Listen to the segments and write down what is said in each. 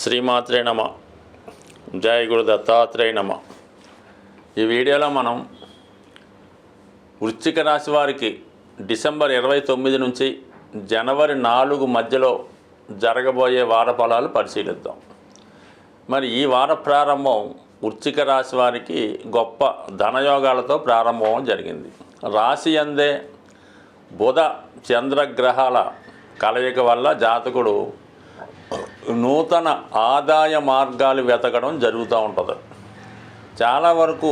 శ్రీమాత్రే నమ. జయ గురు దత్తాత్రేయ నమ. ఈ వీడియోలో మనం వృశ్చిక రాశి వారికి డిసెంబర్ ఇరవై తొమ్మిది నుంచి జనవరి నాలుగు మధ్యలో జరగబోయే వార ఫలాలు పరిశీలిద్దాం. మరి ఈ వార ప్రారంభం వృశ్చిక రాశి వారికి గొప్ప ధనయోగాలతో ప్రారంభం జరిగింది. రాశి అందే బుధ చంద్రగ్రహాల కలయిక వల్ల జాతకుడు నూతన ఆదాయ మార్గాలు వెతకడం జరుగుతూ ఉంటుంది. చాలా వరకు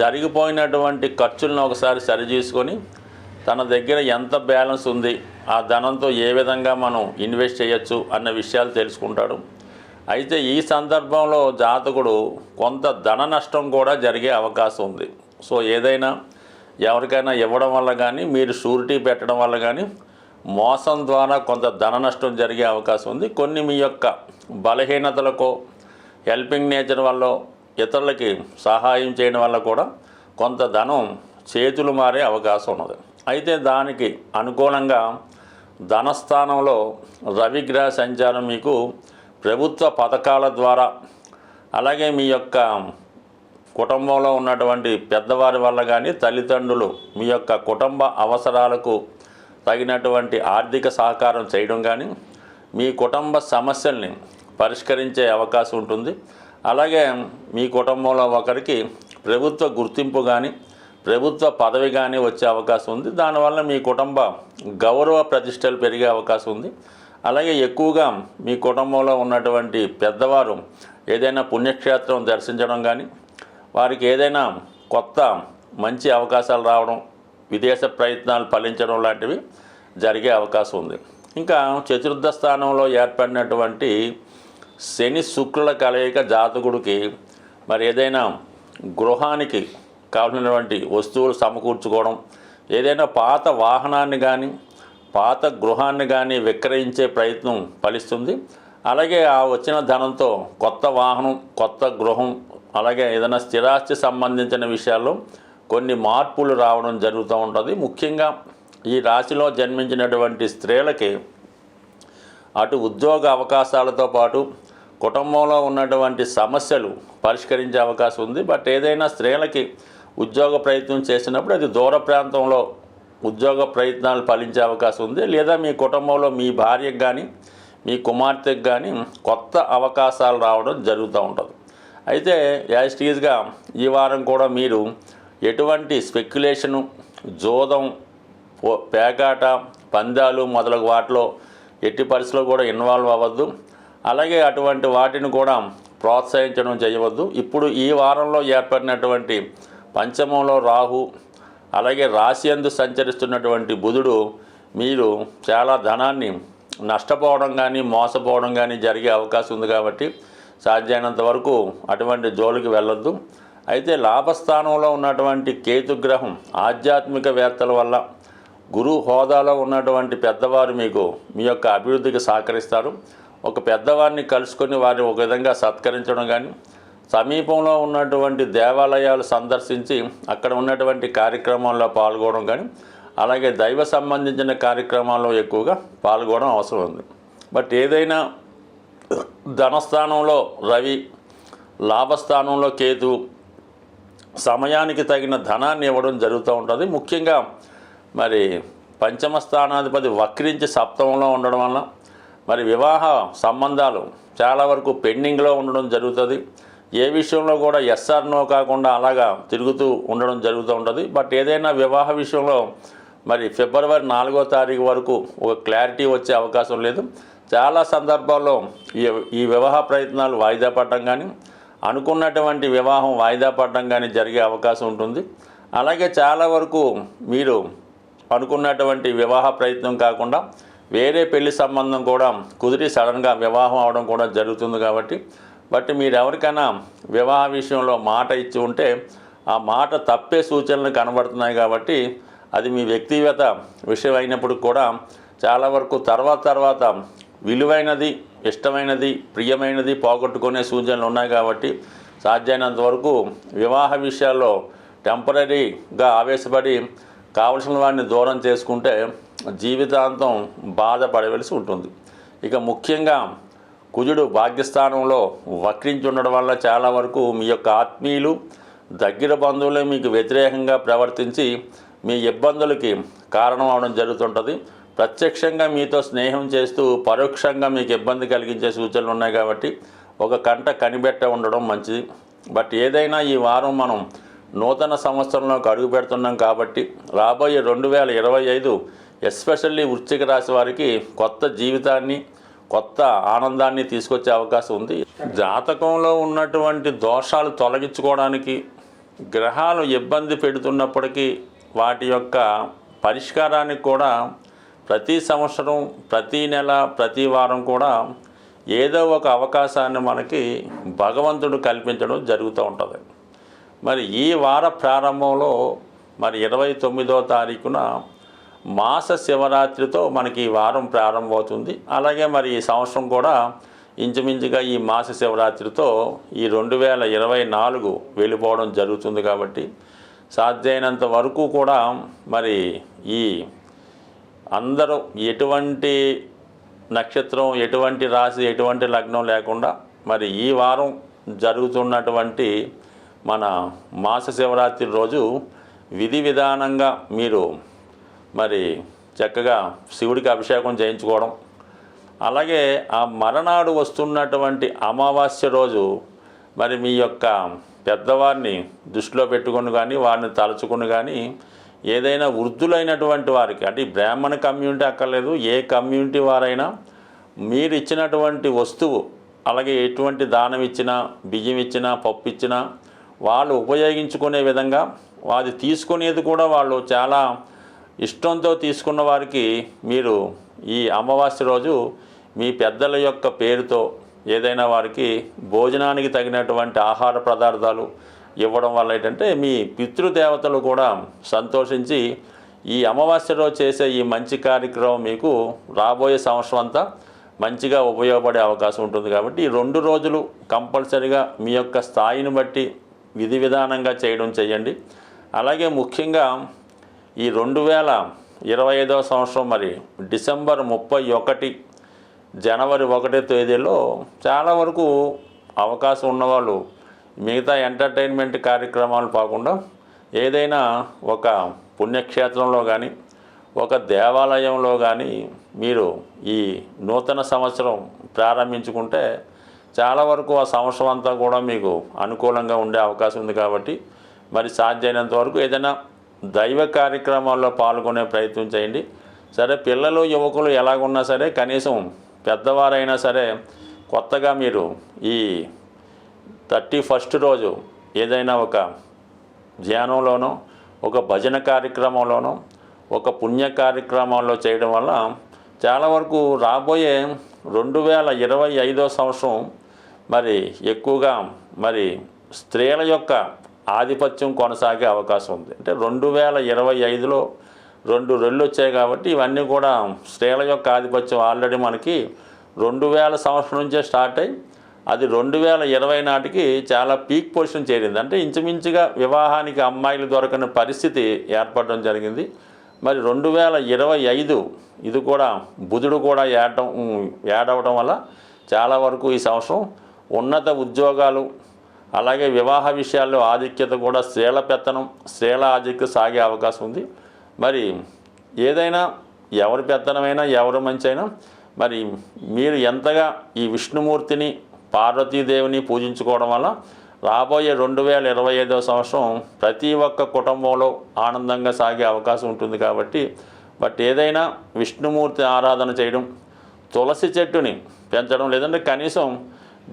జరిగిపోయినటువంటి ఖర్చులను ఒకసారి సరిచేసుకొని తన దగ్గర ఎంత బ్యాలెన్స్ ఉంది ఆ ధనంతో ఏ విధంగా మనం ఇన్వెస్ట్ చేయొచ్చు అన్న విషయాలు తెలుసుకుంటాడు. అయితే ఈ సందర్భంలో జాతకుడు కొంత ధన నష్టం కూడా జరిగే అవకాశం ఉంది. సో ఏదైనా ఎవరికైనా ఇవ్వడం వల్ల కానీ మీరు షూరిటీ పెట్టడం వల్ల కానీ మోసం ద్వారా కొంత ధన నష్టం జరిగే అవకాశం ఉంది. కొన్ని మీ యొక్క బలహీనతలకో హెల్పింగ్ నేచర్ వల్ల ఇతరులకి సహాయం చేయడం వల్ల కూడా కొంత ధనం చేతులు మారే అవకాశం ఉన్నది. అయితే దానికి అనుకూలంగా ధనస్థానంలో రవిగ్రహ సంచారం మీకు ప్రభుత్వ పథకాల ద్వారా అలాగే మీ యొక్క కుటుంబంలో ఉన్నటువంటి పెద్దవారి వల్ల కానీ తల్లిదండ్రులు మీ యొక్క కుటుంబ అవసరాలకు తగినటువంటి ఆర్థిక సహకారం చేయడం కానీ మీ కుటుంబ సమస్యల్ని పరిష్కరించే అవకాశం ఉంటుంది. అలాగే మీ కుటుంబంలో ఒకరికి ప్రభుత్వ గుర్తింపు కానీ ప్రభుత్వ పదవి కానీ వచ్చే అవకాశం ఉంది. దానివల్ల మీ కుటుంబ గౌరవ ప్రతిష్టలు పెరిగే అవకాశం ఉంది. అలాగే ఎక్కువగా మీ కుటుంబంలో ఉన్నటువంటి పెద్దవారు ఏదైనా పుణ్యక్షేత్రం దర్శించడం కానీ వారికి ఏదైనా కొత్త మంచి అవకాశాలు రావడం విదేశ ప్రయత్నాలు ఫలించడం లాంటివి జరిగే అవకాశం ఉంది. ఇంకా చతుర్థ స్థానంలో ఏర్పడినటువంటి శని శుక్రుల కలయిక జాతకుడికి మరి ఏదైనా గృహానికి కావలసినటువంటి వస్తువులు సమకూర్చుకోవడం ఏదైనా పాత వాహనాన్ని కానీ పాత గృహాన్ని కానీ విక్రయించే ప్రయత్నం ఫలిస్తుంది. అలాగే ఆ వచ్చిన ధనంతో కొత్త వాహనం కొత్త గృహం అలాగే ఏదైనా స్థిరాస్తి సంబంధించిన విషయాల్లో కొన్ని మార్పులు రావడం జరుగుతూ ఉంటుంది. ముఖ్యంగా ఈ రాశిలో జన్మించినటువంటి స్త్రీలకి అటు ఉద్యోగ అవకాశాలతో పాటు కుటుంబంలో ఉన్నటువంటి సమస్యలు పరిష్కరించే అవకాశం ఉంది. బట్ ఏదైనా స్త్రీలకి ఉద్యోగ ప్రయత్నం చేసినప్పుడు అది దూర ప్రాంతంలో ఉద్యోగ ప్రయత్నాలు ఫలించే అవకాశం ఉంది. లేదా మీ కుటుంబంలో మీ భార్యకు కానీ మీ కుమార్తెకు కానీ కొత్త అవకాశాలు రావడం జరుగుతూ ఉంటుంది. అయితే యాజ్ టీజ్గా ఈ వారం కూడా మీరు ఎటువంటి స్పెక్యులేషను జోదం పేకాట పందాలు మొదలగు వాటిలో ఎట్టి పరిస్థితుల్లో కూడా ఇన్వాల్వ్ అవ్వద్దు. అలాగే అటువంటి వాటిని కూడా ప్రోత్సహించడం చేయవద్దు. ఇప్పుడు ఈ వారంలో ఏర్పడినటువంటి పంచమంలో రాహు అలాగే రాశి అందు సంచరిస్తున్నటువంటి బుధుడు మీరు చాలా ధనాన్ని నష్టపోవడం కానీ మోసపోవడం కానీ జరిగే అవకాశం ఉంది కాబట్టి సాధ్యమైనంత వరకు అటువంటి జోలికి వెళ్ళొద్దు. అయితే లాభస్థానంలో ఉన్నటువంటి కేతుగ్రహం ఆధ్యాత్మికవేత్తల వల్ల గురు హోదాలో ఉన్నటువంటి పెద్దవారు మీకు మీ యొక్క అభివృద్ధికి సహకరిస్తారు. ఒక పెద్దవారిని కలుసుకొని వారిని ఒక విధంగా సత్కరించడం కానీ సమీపంలో ఉన్నటువంటి దేవాలయాలు సందర్శించి అక్కడ ఉన్నటువంటి కార్యక్రమాల్లో పాల్గొనడం కానీ అలాగే దైవ సంబంధించిన కార్యక్రమాల్లో ఎక్కువగా పాల్గొనడం అవసరం ఉంది. బట్ ఏదైనా ధనస్థానంలో రవి లాభస్థానంలో కేతు సమయానికి తగిన ధనాన్ని ఇవ్వడం జరుగుతూ ఉంటుంది. ముఖ్యంగా మరి పంచమ స్థానాధిపతి వక్రించి సప్తమంలో ఉండడం వల్ల మరి వివాహ సంబంధాలు చాలా వరకు పెండింగ్లో ఉండడం జరుగుతుంది. ఏ విషయంలో కూడా ఎస్ఆర్ నో కాకుండా అలాగా తిరుగుతూ ఉండడం జరుగుతూ ఉంటుంది. బట్ ఏదైనా వివాహ విషయంలో మరి ఫిబ్రవరి నాలుగో తారీఖు వరకు ఒక క్లారిటీ వచ్చే అవకాశం లేదు. చాలా సందర్భాల్లో ఈ ఈ వివాహ ప్రయత్నాలు వాయిదా పడడం కానీ అనుకున్నటువంటి వివాహం వాయిదా పడడం కానీ జరిగే అవకాశం ఉంటుంది. అలాగే చాలా వరకు మీరు అనుకున్నటువంటి వివాహ ప్రయత్నం కాకుండా వేరే పెళ్ళి సంబంధం కూడా కుదిరి సడన్గా వివాహం అవడం కూడా జరుగుతుంది కాబట్టి బట్ మీరు ఎవరికైనా వివాహ విషయంలో మాట ఇచ్చి ఉంటే ఆ మాట తప్పే సూచనలు కనబడుతున్నాయి కాబట్టి అది మీ వ్యక్తిగత విషయం అయినప్పుడు కూడా చాలా వరకు తర్వాత తర్వాత విలువైనది ఇష్టమైనది ప్రియమైనది పోగొట్టుకునే సూచనలు ఉన్నాయి కాబట్టి సాధ్యమైనంత వరకు వివాహ విషయాల్లో టెంపరీగా ఆవేశపడి కావలసిన వాడిని దూరం చేసుకుంటే జీవితాంతం బాధపడవలసి ఉంటుంది. ఇక ముఖ్యంగా కుజుడు భాగ్యస్థానంలో వక్రించి ఉండడం వల్ల చాలా వరకు మీ యొక్క ఆత్మీయులు దగ్గర బంధువులే మీకు వ్యతిరేకంగా ప్రవర్తించి మీ ఇబ్బందులకి కారణం అవడం జరుగుతుంటుంది. ప్రత్యక్షంగా మీతో స్నేహం చేస్తూ పరోక్షంగా మీకు ఇబ్బంది కలిగించే సూచనలు ఉన్నాయి కాబట్టి ఒక కంట కనిపెట్ట ఉండడం మంచిది. బట్ ఏదైనా ఈ వారం మనం నూతన సంవత్సరంలోకి అడుగు పెడుతున్నాం కాబట్టి రాబోయే రెండు వేల ఇరవై ఐదు ఎస్పెషల్లీ వృశ్చిక రాశి వారికి కొత్త జీవితాన్ని కొత్త ఆనందాన్ని తీసుకొచ్చే అవకాశం ఉంది. జాతకంలో ఉన్నటువంటి దోషాలు తొలగించుకోవడానికి గ్రహాలు ఇబ్బంది పెడుతున్నప్పటికీ వాటి యొక్క పరిష్కారానికి కూడా ప్రతి సంవత్సరం ప్రతి నెల ప్రతి వారం కూడా ఏదో ఒక అవకాశాన్ని మనకి భగవంతుడు కల్పించడం జరుగుతూ ఉంటుంది. మరి ఈ వార ప్రారంభంలో మరి ఇరవై తొమ్మిదో తారీఖున మాస శివరాత్రితో మనకి ఈ వారం ప్రారంభమవుతుంది. అలాగే మరి ఈ సంవత్సరం కూడా ఇంచుమించుగా ఈ మాస శివరాత్రితో ఈ రెండు వేల ఇరవై నాలుగు వెళ్ళిపోవడం జరుగుతుంది కాబట్టి సాధ్యమైనంత వరకు కూడా మరి ఈ అందరూ ఎటువంటి నక్షత్రం ఎటువంటి రాశి ఎటువంటి లగ్నం లేకుండా మరి ఈ వారం జరుగుతున్నటువంటి మన మాస శివరాత్రి రోజు విధి విధానంగా మీరు మరి చక్కగా శివుడికి అభిషేకం చేయించుకోవడం. అలాగే ఆ మరణాడు వస్తున్నటువంటి అమావాస్య రోజు మరి మీ యొక్క పెద్దవారిని దృష్టిలో పెట్టుకుని కానీ వారిని తలుచుకుని కానీ ఏదైనా వృద్ధులైనటువంటి వారికి అంటే బ్రాహ్మణ కమ్యూనిటీ అక్కర్లేదు ఏ కమ్యూనిటీ వారైనా మీరు ఇచ్చినటువంటి వస్తువు అలాగే ఎటువంటి దానం ఇచ్చినా బియ్యం ఇచ్చినా పప్పు ఇచ్చినా వాళ్ళు ఉపయోగించుకునే విధంగా అది తీసుకునేది కూడా వాళ్ళు చాలా ఇష్టంతో తీసుకున్న వారికి మీరు ఈ అమావాస్య రోజు మీ పెద్దల యొక్క పేరుతో ఏదైనా వారికి భోజనానికి తగినటువంటి ఆహార పదార్థాలు ఇవ్వడం వల్ల ఏంటంటే మీ పితృదేవతలు కూడా సంతోషించి ఈ అమావాస్య రోజు చేసే ఈ మంచి కార్యక్రమం మీకు రాబోయే సంవత్సరం అంతా మంచిగా ఉపయోగపడే అవకాశం ఉంటుంది కాబట్టి ఈ రెండు రోజులు కంపల్సరిగా మీ యొక్క స్థాయిని బట్టి విధి విధానంగా చేయడం చేయండి. అలాగే ముఖ్యంగా ఈ రెండు వేల ఇరవై ఐదవ సంవత్సరం మరి డిసెంబర్ ముప్పై ఒకటి జనవరి ఒకటో తేదీలో చాలా వరకు అవకాశం ఉన్నవాళ్ళు మిగతా ఎంటర్టైన్మెంట్ కార్యక్రమాలు కాకుండా ఏదైనా ఒక పుణ్యక్షేత్రంలో కానీ ఒక దేవాలయంలో కానీ మీరు ఈ నూతన సంవత్సరం ప్రారంభించుకుంటే చాలా వరకు ఆ సంవత్సరం అంతా కూడా మీకు అనుకూలంగా ఉండే అవకాశం ఉంది కాబట్టి మరి సాధ్యమైనంత వరకు ఏదైనా దైవ కార్యక్రమాల్లో పాల్గొనే ప్రయత్నం చేయండి. సరే పిల్లలు యువకులు ఎలాగున్నా సరే కనీసం పెద్దవారైనా సరే కొత్తగా మీరు ఈ థర్టీ ఫస్ట్ రోజు ఏదైనా ఒక ధ్యానంలోనో ఒక భజన కార్యక్రమంలోనో ఒక పుణ్య కార్యక్రమంలో చేయడం వల్ల చాలా వరకు రాబోయే రెండు వేల ఇరవై ఐదో సంవత్సరం మరి ఎక్కువగా మరి స్త్రీల యొక్క ఆధిపత్యం కొనసాగే అవకాశం ఉంది. అంటే రెండు వేల ఇరవై ఐదులో రెండు రెళ్ళు వచ్చాయి కాబట్టి ఇవన్నీ కూడా స్త్రీల యొక్క ఆధిపత్యం ఆల్రెడీ మనకి రెండు వేల సంవత్సరం నుంచే స్టార్ట్ అయ్యి అది రెండు వేల ఇరవై నాటికి చాలా పీక్ పొజిషన్ చేరింది. అంటే ఇంచుమించుగా వివాహానికి అమ్మాయిలు దొరకని పరిస్థితి ఏర్పడడం జరిగింది. మరి రెండు వేల ఇరవై ఐదు ఇది కూడా బుధుడు కూడా ఏడటం యాడ్ అవ్వడం వల్ల చాలా వరకు ఈ సంవత్సరం ఉన్నత ఉద్యోగాలు అలాగే వివాహ విషయాల్లో ఆధిక్యత కూడా స్త్రీల పెత్తనం స్త్రీల ఆధిక్యత సాగే అవకాశం ఉంది. మరి ఏదైనా ఎవరి పెత్తనమైనా ఎవరి మంచి అయినా మరి మీరు ఎంతగా ఈ విష్ణుమూర్తిని పార్వతీదేవిని పూజించుకోవడం వల్ల రాబోయే రెండు వేల ఇరవై ఐదవ సంవత్సరం ప్రతి ఒక్క కుటుంబంలో ఆనందంగా సాగే అవకాశం ఉంటుంది కాబట్టి బట్ ఏదైనా విష్ణుమూర్తి ఆరాధన చేయడం తులసి చెట్టుని పెంచడం లేదంటే కనీసం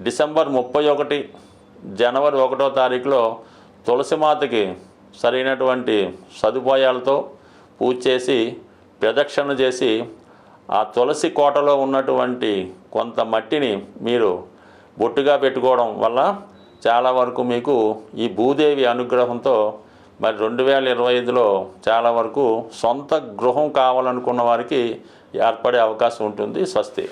డిసెంబర్ ముప్పై ఒకటి జనవరి ఒకటో తారీఖులో తులసి మాతకి సరైనటువంటి సదుపాయాలతో పూజ చేసి ప్రదక్షిణ చేసి ఆ తులసి కోటలో ఉన్నటువంటి కొంత మట్టిని మీరు బొట్టుగా పెట్టుకోవడం వల్ల చాలా వరకు మీకు ఈ భూదేవి అనుగ్రహంతో మరి రెండు వేల ఇరవై ఐదులో చాలా వరకు సొంత గృహం కావాలనుకున్న వారికి ఏర్పడే అవకాశం ఉంటుంది స్వస్తి.